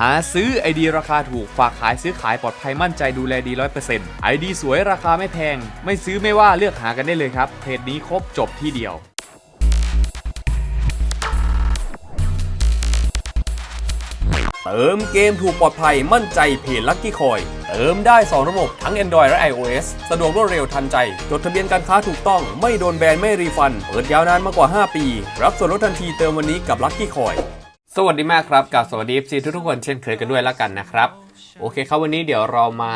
หาซื้อไอดีราคาถูกฝากขายซื้อขายปลอดภัยมั่นใจดูแลดีร้อยเปอร์เซ็นต์ไอดีสวยราคาไม่แพง ไม่ซื้อไม่ว่าเลือกหากันได้เลยครับเพจนี้ครบจบที่เดียวเติมเกมถูกปลอดภัยมั่นใจเพจลัคกี้คอย เติมได้ 2 ระบบทั้ง Android และ iOS สะดวกรวดเร็วทันใจ จดทะเบียนการค้าถูกต้อง ไม่โดนแบน ไม่รีฟัน เปิดยาวนานมากกว่า 5 ปี รับส่วนลดทันทีเติมวันนี้กับลัคกี้คอย สวัสดีมากครับกับสวัสดี FC ทุกๆคนเช่นเคยกันด้วยแล้วกันนะครับ โอเคครับวันนี้เดี๋ยวเรามา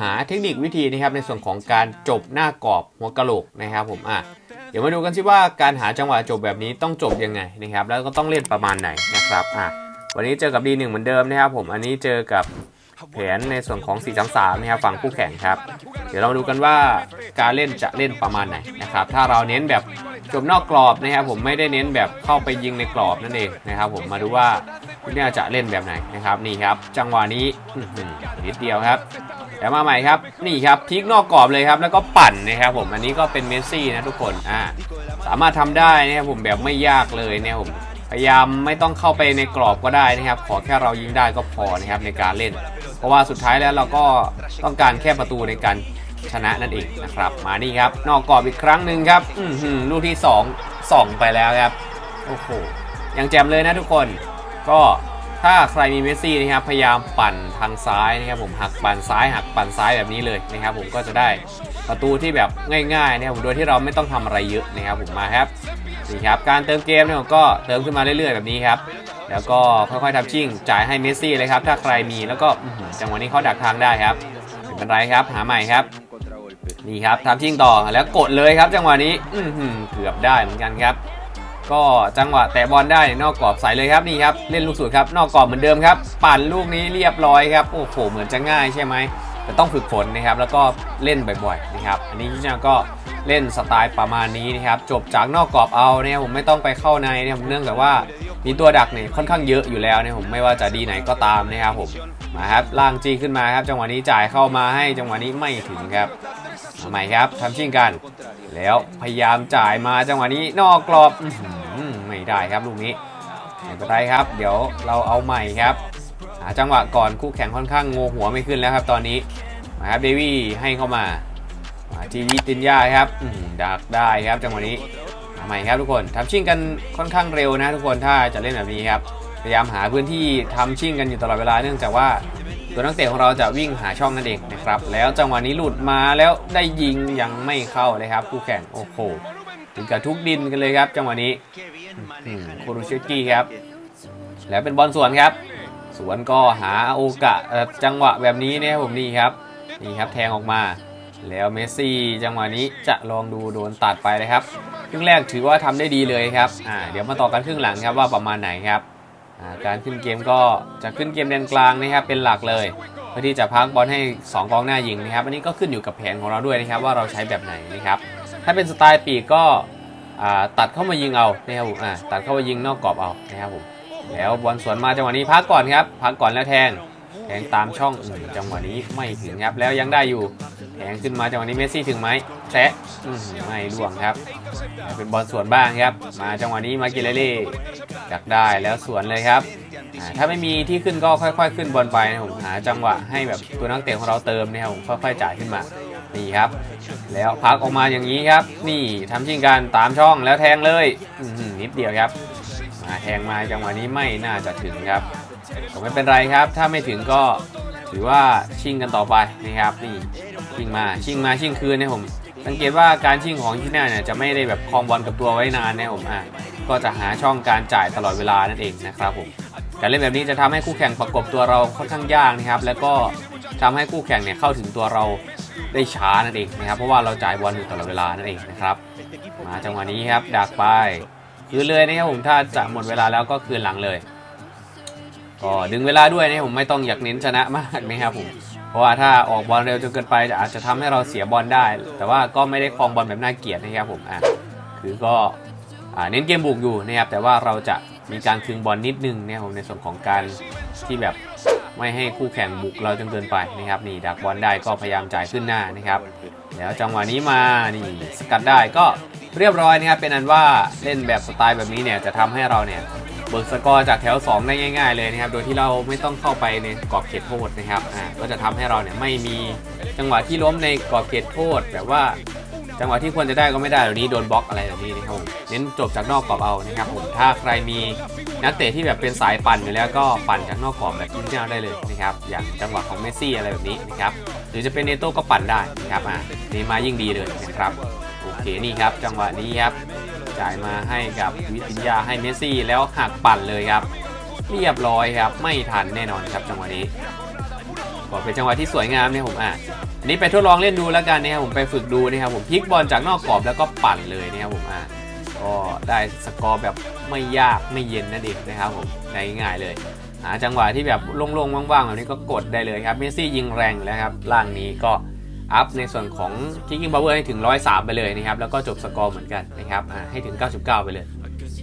หาเทคนิควิธีนะครับในส่วนของการจบหน้ากรอบหัวกะโหลกนะครับผมอะเดี๋ยวมาดูกันสิว่าการหาจังหวะจบแบบนี้ต้องจบยังไงนะครับแล้วก็ต้องเล่นประมาณไหนนะครับอะวันนี้เจอกับ D1 เหมือนเดิมนะครับผมอันนี้เจอกับแผนในส่วนของ 433 นะครับฝั่งคู่แข่งครับ เดี๋ยวเรามาดูกันว่าการเล่นจะเล่นประมาณไหนนะครับ ถ้าเราเน้นแบบ จบนอกกรอบนะครับผมไม่ได้เน้นแบบเข้าไปยิงในกรอบนั่นเองนะครับผมมาดูว่าคุณเนี่ยจะเล่นแบบไหนนะครับนี่ครับ จังหวะนี้นิดเดียวครับแล้วมาใหม่ครับนี่ครับพลิกนอกกรอบเลยครับแล้วก็ปั่นนะครับผมอันนี้ก็เป็นเมสซี่นะทุกคนอ่าสามารถทำได้นะครับผมแบบไม่ยากเลยนะครับผมพยายามไม่ต้องเข้าไปในกรอบก็ได้นะครับ ขอแค่เรายิงได้ก็พอนะครับในการเล่น เพราะว่าสุดท้ายแล้วเราก็ต้องการแค่ประตูในการ ชนะนั่นเองนะครับ มานี่ครับ นอกกรอบอีกครั้งหนึ่งครับ อือหือลูกที่2ส่องไปแล้วครับ โอ้โห ยังแจมเลยนะทุกคน ก็ถ้าใครมีเมสซี่นะครับ พยายามปั่นทางซ้ายนะครับผม หักปั่นซ้ายหักปั่นซ้ายแบบนี้เลยนะครับ ผมก็จะได้ประตูที่แบบง่ายๆนะครับผมโดยที่เราไม่ต้องทำอะไรเยอะนะครับผมมาครับนี่ครับ การเติมเกมเนี่ยผมก็เติมขึ้นมาเรื่อยๆแบบนี้ครับ แล้วก็ค่อยๆทำชิ่งจ่ายให้เมสซี่เลยครับ ถ้าใครมีแล้วก็จังหวะนี้เขาดักทางได้ครับเป็นไรครับ หาใหม่ครับ นี่ครับทำชิ่งต่อแล้วกดเลยครับ จังหวะนี้อืเกือบได้เหมือนกันครับ ก็จังหวะแตะบอลได้นอกกรอบใสเลยครับนี่ครับเล่นลูกสุดครับ นอกกรอบเหมือนเดิมครับ ปั่นลูกนี้เรียบร้อยครับโอ้โหเหมือนจะง่ายใช่ไหมแต่ต้องฝึกฝนนะครับ แล้วก็เล่นบ่อยๆนะครับ อันนี้ที่จะก็เล่นสไตล์ประมาณนี้นะครับ จบจากนอกกรอบเอาเนี่ยผมไม่ต้องไปเข้าในเนะครับเนื่องจากว่ามีตัวดักเนี่ยค่อนข้างเยอะอยู่แล้วเนี่ยผมไม่ว่าจะดีไหนก็ตามนะครับผมมาครับล่างจีขึ้นมาครับ จังหวะนี้จ่ายเข้ามาให้จังหวะนี้ไม่ถึงครับ มาใหม่ครับทำชิ่งกัน แล้วพยายามจ่ายมาจังหวะนี้นอกกรอบไม่ได้ครับลูกนี้ไม่เป็นไรครับ เดี๋ยวเราเอาใหม่ครับหาจังหวะก่อนคู่แข่งค่อนข้างงงหัวไม่ขึ้นแล้วครับ ตอนนี้มาครับเดวี่ให้เข้ามามาทีวีตินยาครับดักได้ครับจังหวะนี้ใหม่ครับทุกคนทำชิ่งกันค่อนข้างเร็วนะทุกคนถ้าจะเล่นแบบนี้ครับพยายามหาพื้นที่ทำชิ่งกันอยู่ตลอดเวลาเนื่องจากว่า ตัวนักเตะของเราจะวิ่งหาช่องนั่นเองนะครับ แล้วจังหวะนี้หลุดมาแล้วได้ยิงยังไม่เข้าเลยครับคู่แข่งโอ้โหถึงกับทุกดินกันเลยครับ จังหวะนี้อืมโรเชกี้ครับ แล้วเป็นบอลสวนครับ สวนก็หาโอกาสจังหวะแบบนี้เนี่ยผมนี่ครับนี่ครับแทงออกมา แล้วเมสซี่จังหวะนี้จะลองดูโดนตัดไปเลยครับครึ่งแรกถือว่าทำได้ดีเลยครับอ่าเดี๋ยวมาต่อกันครึ่งหลังครับว่าประมาณไหนครับ การขึ้นเกมก็จะขึ้นเกมแดนกลางนะครับเป็นหลักเลย เพื่อที่จะพักบอลให้ 2กองหน้ายิงนะครับอันนี้ก็ขึ้นอยู่กับแผนของเราด้วยนะครับว่าเราใช้แบบไหนนะครับถ้าเป็นสไตล์ปีกก็ตัดเข้ามายิงเอานะครับผมตัดเข้ามายิงนอกกรอบเอานะครับผมแล้วบอลสวนมาจังหวะนี้พักก่อนครับพักก่อนแล้วแทงแทงตามช่องอืมจังหวะนี้ไม่ถึงครับแล้วยังได้อยู่แทงขึ้นมาจังหวะนี้เมสซี่ถึงไหมแซะไม่ล่วงครับ เป็นบอลสวนบ้างครับ มาจังหวะนี้มากิเลเล่ ดักได้แล้วสวนเลยครับ ถ้าไม่มีที่ขึ้นก็ค่อย ๆ ขึ้นบอลไปนะผมหาจังหวะให้แบบตัวนักเตะของเราเติมนะครับผมค่อยๆจ่ายขึ้นมานี่ครับ แล้วพักออกมาอย่างนี้ครับ นี่ทำชิงกันตามช่องแล้วแทงเลยนิดเดียวครับมาแทงมาจังหวะนี้ไม่น่าจะถึงครับผมไม่เป็นไรครับ ถ้าไม่ถึงก็ถือว่าชิงกันต่อไปนะครับนี่ชิงมาชิงมาชิงคืนนะผม สังเกตว่าการชิงของที่หน้าเนี่ยจะไม่ได้แบบคลองบอลกับตัวไว้นานนะผมอะก็จะหาช่องการจ่ายตลอดเวลานั่นเองนะครับผมการเล่นแบบนี้จะทำให้คู่แข่งประกบตัวเราค่อนข้างยากนะครับ แล้วก็ทำให้คู่แข่งเนี่ยเข้าถึงตัวเราได้ช้านั่นเองนะครับ เพราะว่าเราจ่ายบอลอยู่ตลอดเวลานั่นเองนะครับมาจังหวะนี้ครับดักไปคืนเลยนะครับผมถ้าจะหมดเวลาแล้วก็คืนหลังเลยก็ดึงเวลาด้วยนะผมไม่ต้องอยากเน้นชนะมากนะครับผม ราะว่าถ้าออกบอลเร็วจนเกินไปอาจจะทำให้เราเสียบอลได้ แต่ว่าก็ไม่ได้ครองบอลแบบน่าเกลียดนะครับผมอะคือก็อ่าเน้นเกมบุกอยู่นะครับแต่ว่าเราจะมีการคืนบอลนิดนึงนะครับผมในส่วนของการที่แบบไม่ให้คู่แข่งบุกเราจนเกินไปนะครับนี่ดักบอลได้ก็พยายามจ่ายขึ้นหน้านะครับ แล้วจังหวะนี้มานี่สกัดได้ก็เรียบร้อยนะครับเป็นอันว่าเล่นแบบสไตล์แบบนี้เนี่ยจะทำให้เราเนี่ย บิกสกอร์จากแถว 2 ได้ง่าย ๆเลยนะครับ โดยที่เราไม่ต้องเข้าไปในกรอบเขตโทษนะครับอ่าก็จะทำให้เราเนี่ยไม่มีจังหวะที่ล้มในกรอบเขตโทษแบบว่าจังหวะที่ควรจะได้ก็ไม่ได้แบบนี้โดนบล็อกอะไรแบบนี้นะครับผมเน้นจบจากนอกกรอบเอานะครับผมถ้าใครมีนักเตะที่แบบเป็นสายปั่นอยู่แล้วก็ปั่นจากนอกกรอบแบบที่เอาได้เลยนะครับอย่างจังหวะของเมสซี่อะไรแบบนี้นะครับหรือจะเป็นเนโต้ก็ปั่นได้นะครับอ่านี่มายิ่งดีเลยนะครับโอเคนี่ครับ จังหวะนี้ครับ จ่ายมาให้กับวิทิยาให้เมสซี่แล้วหักปั่นเลยครับ เรียบร้อยครับ ไม่ทันแน่นอนครับจังหวะนี้ก็เป็นจังหวะที่สวยงามเนี่ยผมอะอันนี้ไปทดลองเล่นดูแล้วกันนะครับผมไปฝึกดูนะครับผมพลิกบอลจากนอกกรอบแล้วก็ปั่นเลยนะครับผมอะก็ได้สกอร์แบบไม่ยากไม่เย็นนั่นเองนะครับผมง่ายๆเลยหาจังหวะที่แบบโล่งๆว่างๆแบบนี้ก็กดได้เลยครับเมสซี่ยิงแรงแล้วครับล่างนี้ก็ อัพในส่วนของ kicking power ให้ถึง 103 ไปเลยนะครับ แล้วก็จบสกอร์เหมือนกันนะครับให้ถึง 99 ไปเลย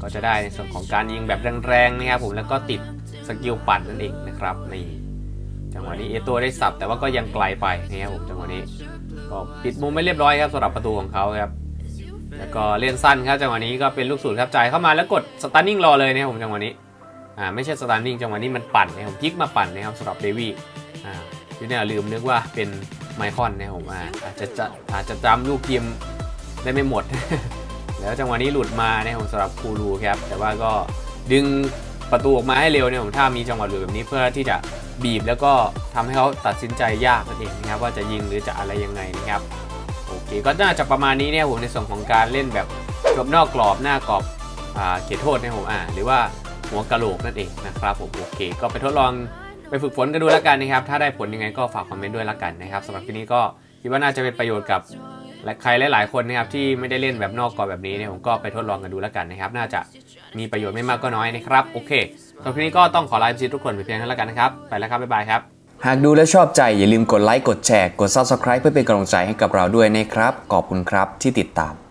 ก็จะได้ในส่วนของการยิงแบบแรงๆนะครับผมแล้วก็ติดสกิลปั่นนั่นเองนะครับนี่จังหวะนี้เอตัวได้สับแต่ว่าก็ยังไกลไปนะครับผมจังหวะนี้ก็ปิดมุมไม่เรียบร้อยครับสำหรับประตูของเขาครับแล้วก็เล่นสั้นครับจังหวะนี้ก็เป็นลูกสูตรครับจ่ายเข้ามาแล้วกดสตาร์นิ่งรอเลยนะครับผมจังหวะนี้อ่าไม่ใช่สตาร์นิ่งจังหวะนี้มันปั่นนะครับผมพลิกมาปั่นนะครับสำหรับเดวี่อ่าที่เนี่ยลืมนึกว่าเป็น ไมคอนนะครับผมอาอาจจะจะอาจจะจำลูกทีมได้ไม่หมด แล้วจังหวะนี้หลุดมาในของสำหรับคูรูครับ แต่ว่าก็ดึงประตูออกมาให้เร็วเนี่ยผมถ้ามีจังหวะหลุดแบบนี้เพื่อที่จะบีบแล้วก็ทำให้เขาตัดสินใจยากนั่นเองนะครับว่าจะยิงหรือจะอะไรยังไงนะครับโอเคก็น่าจะประมาณนี้เนี่ยผมในส่วนของการเล่นแบบกรอบนอกกรอบหน้ากรอบอเขตโทษเนี่ยผมอ่าหรือว่าหัวกะโหลกนั่นเองนะครับผมโอเค ก็ไปทดลอง ไปฝึกฝนกันดูแล้วกันนะครับ ถ้าได้ผลยังไงก็ฝากคอมเมนต์ด้วยแล้วกันนะครับสำหรับที่นี้ก็คิดว่าน่าจะเป็นประโยชน์กับและใครหลาย ๆ คนนะครับที่ไม่ได้เล่นแบบนอกกรอบแบบนี้เนี่ยผมก็ไปทดลองกันดูแล้วกันนะครับ น่าจะมีประโยชน์ไม่มากก็น้อยนะครับโอเคสำหรับทีนี้ก็ต้องขอลาไปทุกคนไปเพียงเท่านั้นแล้วกันนะครับไปแล้วครับบ๊ายบายครับหากดูแล้วชอบใจอย่าลืมกดไลค์กดแชร์กด Subscribe เพื่อเป็นกำลังใจให้กับเราด้วยนะครับขอบคุณครับที่ติดตาม